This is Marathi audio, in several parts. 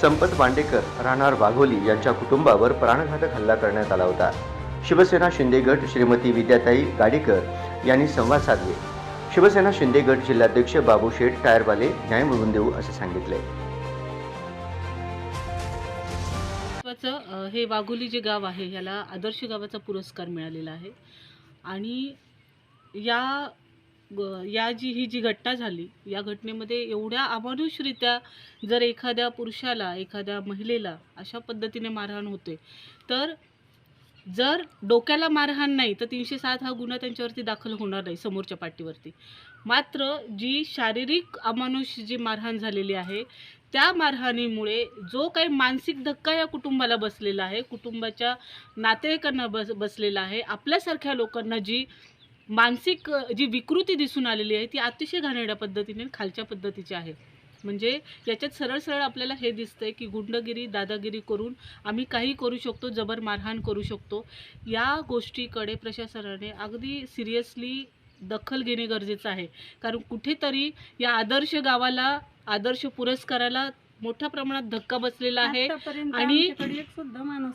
संपत बांडेकर राहणार वाघोली यांच्या कुटुंबावर प्राणघातक हल्ला करण्यात आला होता. शिवसेना शिंदे गट श्रीमती विद्याताई गाडेकर यांनी संवाद साधले. शिवसेना शिंदे गट जिल्हाध्यक्ष बाबू शेठ टायरवाले न्याय मिळवून देऊ असे सांगितले. हे वाघोली जे गाव आहे ह्याला आदर्श गावाचा पुरस्कार मिळालेला आहे. आणि या ग- या जी ही जी घटना झाली या घटनेमध्ये एवढ्या अमानुषरित्या जर एखाद्या पुरुषाला एखाद्या महिलेला अशा पद्धतीने मारहाण होते तर जर डोक्याला मारहाण नाही तर तीनशे सात हा गुन्हा त्यांच्यावरती दाखल होणार नाही समोरच्या पाठीवरती. मात्र जी शारीरिक अमानुष जी मारहाण झालेली आहे त्या मारहाणीमुळे जो काही मानसिक धक्का या कुटुंबाला बसलेला आहे कुटुंबाच्या नातेवाईकांना बस बसलेला आहे आपल्यासारख्या लोकांना जी मानसिक जी विकृती दिसून आलेली आहे ती अतिशय घाणेरड्या पद्धतीने खालच्या पद्धतीची आहे. म्हणजे याच्यात सरळ सरळ आपल्याला हे दिसतंय की गुंडगिरी दादागिरी करून आम्ही काही करू शकतो जबर मारहाण करू शकतो. या गोष्टीकडे प्रशासनाने अगदी सिरियसली दखल घेणे गरजेचं आहे. कारण कुठेतरी या आदर्श गावाला आदर्श पुरस्काराला मोठ्या प्रमाणात धक्का बसलेला आहे. आणि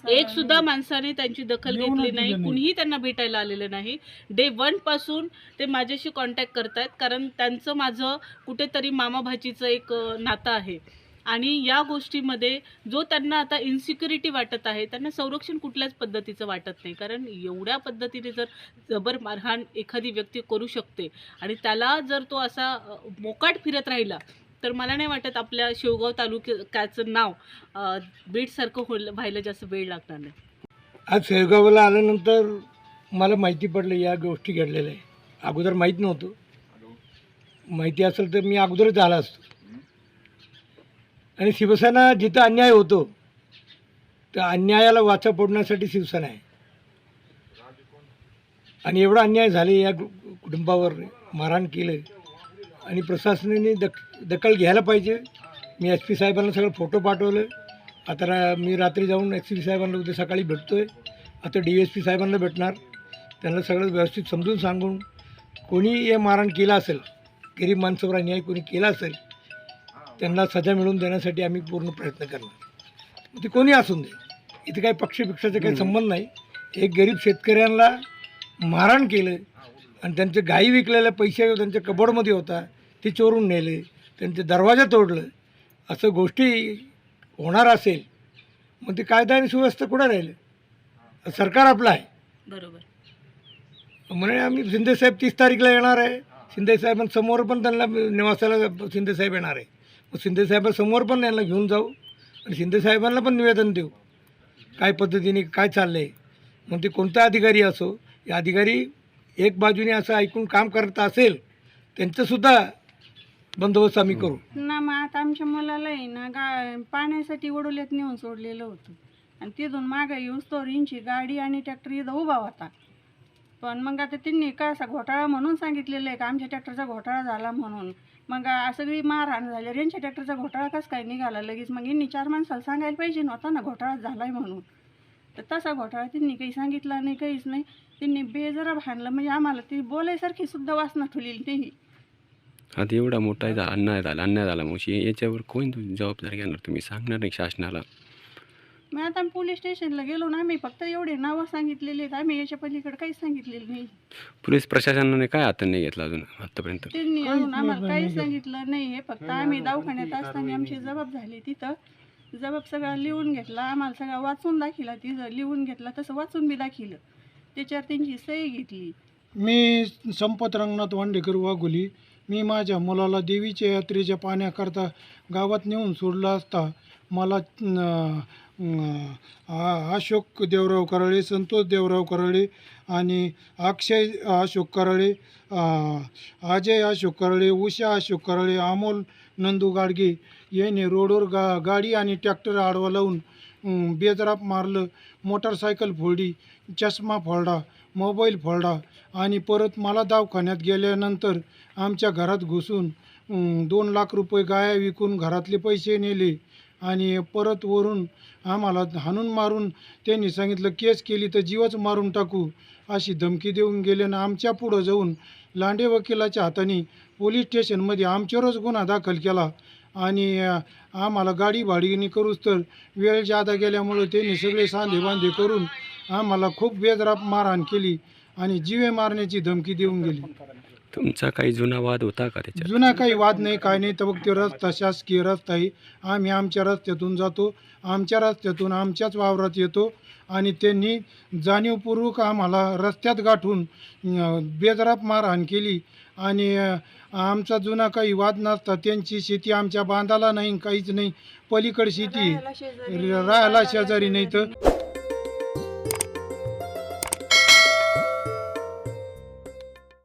एक सुद्धा. माणसाने त्यांची दखल घेतली नाही. कुणीही त्यांना भेटायला आलेलं नाही. डे वनपासून ते माझ्याशी कॉन्टॅक्ट करतायत. कारण त्यांचं माझं कुठेतरी मामा भाचीचं एक नातं आहे. आणि या गोष्टीमध्ये जो त्यांना आता इन्सिक्युरिटी वाटत आहे त्यांना संरक्षण कुठल्याच पद्धतीचं वाटत नाही. कारण एवढ्या पद्धतीने जर जबर मारहाण एखादी व्यक्ती करू शकते आणि त्याला जर तो असा मोकाट फिरत राहिला तर मला नाही वाटत आपल्या शिवगाव तालुक्याचं नाव बीडसारखं होईल व्हायला जास्त वेळ लागणार नाही. आज शेवगावला आल्यानंतर मला माहिती पडलं या गोष्टी घडलेल्या आहे अगोदर माहीत नव्हतं. माहिती असेल तर मी अगोदरच आला असतो. आणि शिवसेना जिथं अन्याय होतो त्या अन्यायाला वाचा फोडण्यासाठी शिवसेना आहे. आणि एवढा अन्याय झाले या कु- कुटुंबावर मारहाण केलं. आणि प्रशासनाने दक दखल घ्यायला पाहिजे. मी एस पी साहेबांना सगळं फोटो पाठवलं आता रा मी रात्री जाऊन एस पी साहेबांना उद्या सकाळी भेटतो आहे आता डी एस पी साहेबांना भेटणार. त्यांना सगळं व्यवस्थित समजून सांगून कोणी हे मारहाण केलं असेल गरीब माणसावर अन्याय कोणी केला असेल त्यांना सजा मिळवून देण्यासाठी आम्ही पूर्ण प्रयत्न करणार. ते कोणी असून दे. इथे काही पक्षपिक्षाचा काही संबंध नाही. एक गरीब शेतकऱ्यांना मारहाण केलं आणि त्यांचे गायी विकलेले पैसे त्यांच्या कबडमध्ये होता ते चोरून नेले त्यांचे दरवाजा तोडलं. असं गोष्टी होणार असेल मग ते कायदा आणि सुव्यवस्था कुठं राहिलं? सरकार आपलं आहे. बरोबर. म्हणे आम्ही शिंदेसाहेब तीस तारीखला येणार आहे. शिंदेसाहेबांसमोर पण त्यांना निवासाला शिंदेसाहेब येणार आहे. मग शिंदेसाहेबांसमोर पण त्यांना घेऊन जाऊ आणि शिंदेसाहेबांना पण निवेदन देऊ. काय पद्धतीने काय चाललं आहे मग ते कोणता अधिकारी असो या अधिकारी एक बाजूने असं ऐकून काम करत असेल त्यांचंसुद्धा बंदोबस्त आम्ही करू. ना मग आता आमच्या मुलाला आहे ना गा पाण्यासाठी वडोल्यात नेऊन सोडलेलं होतं. आणि तिथून मागं येऊस तो इंची गाडी आणि ट्रॅक्टर इथं उभा होता. पण मग आता त्यांनी का असा घोटाळा म्हणून सांगितलेलं आहे का? आमच्या ट्रॅक्टरचा घोटाळा झाला म्हणून. मग आ- सगळी मारहाण झाली. अरे यांच्या ट्रॅक्टरचा घोटाळा कसं काय निघाला? लगेच मग यांनी चार माणसाला सांगायला पाहिजे नव्हता ना घोटाळा झालाय म्हणून. तर तसा घोटाळा त्यांनी काही सांगितला नाही काहीच नाही. त्यांनी बेजरा भांडलं म्हणजे आम्हाला ती बोलायसारखी सुद्धा वासना ठेवलेली तेही आता एवढा मोठा झा अन्याय झाला अन्याय झाला. मग शे- याच्यावर कोण तुम्ही जबाबदारी घेणार? तुम्ही सांगणार नाही शासनाला. मग आता आम्ही पोलीस स्टेशनला गेलो ना आम्ही फक्त एवढे नावं सांगितलेले आहेत. आम्ही याच्या पलीकडे काहीच सांगितलेलं नाही. पोलीस प्रशासनाने काय हातात नाही घेतला अजून आतापर्यंत? त्यांनी अजून आम्हाला काहीच सांगितलं नाही. हे फक्त आम्ही दवाखान्यात असताना आमची जबाब झाली तिथं. जबाब सगळा लिहून घेतला. आम्हाला सगळा वाचून दाखिला तिथं. लिहून घेतला तसं वाचून बी दाखिलं. त्याच्यावर त्यांची सही घेतली. मी संपत रंगनाथ वांडेकर वाघोली. मी माझ्या मुलाला देवीच्या यात्रेच्या पाण्याकरता गावात नेऊन सोडला असता. मला न- न- आ- अशोक देवराव कराळे संतोष देवराव कराळे आणि अक्षय अशोक कराळे आ, अजय अशोक कराळे उषा अशोक कराळे अमोल नंदू गाडगे याने रोडवर गा गाडी आणि ट्रॅक्टर आडवा लावून बेदराप मारलं मोटरसायकल फोडली चष्मा फोडला मोबाईल फोडला आणि परत मला दवाखान्यात गेल्यानंतर आमच्या घरात घुसून दोन लाख रुपये गाया विकून घरातले पैसे नेले आणि परत वरून आम्हाला हाणून मारून त्यांनी सांगितलं केस केली तर जीवच मारून टाकू अशी धमकी देऊन गेले आणि आमच्या पुढं जाऊन लांडे वकिलाच्या हाताने पोलीस स्टेशनमध्ये आमच्यावरच गुन्हा दाखल केला. आणि आम्हाला गाडी भाडीने करूच तर वेळ जादा गेल्यामुळं त्यांनी सगळे सांधे बांधे करून आम्हाला खूप बेदराप मारहाण केली आणि जीवे मारण्याची धमकी देऊन गेली. तुमचा काही जुना वाद होता का त्याच्यात? जुना काही वाद नाही काय नाही. तर फक्त रस्ता शासकीय रस्ता आहे. आम्ही आमच्या रस्त्यातून जातो. आमच्या रस्त्यातून आमच्याच वावरात येतो. आणि त्यांनी जाणीवपूर्वक आम्हाला रस्त्यात गाठून बेदराप मारहाण केली. आणि आमचा जुना काही वाद नसता. त्यांची शेती आमच्या बांधाला नाही काहीच नाही. पलीकड शेती राहायला शेजारी नाही. तर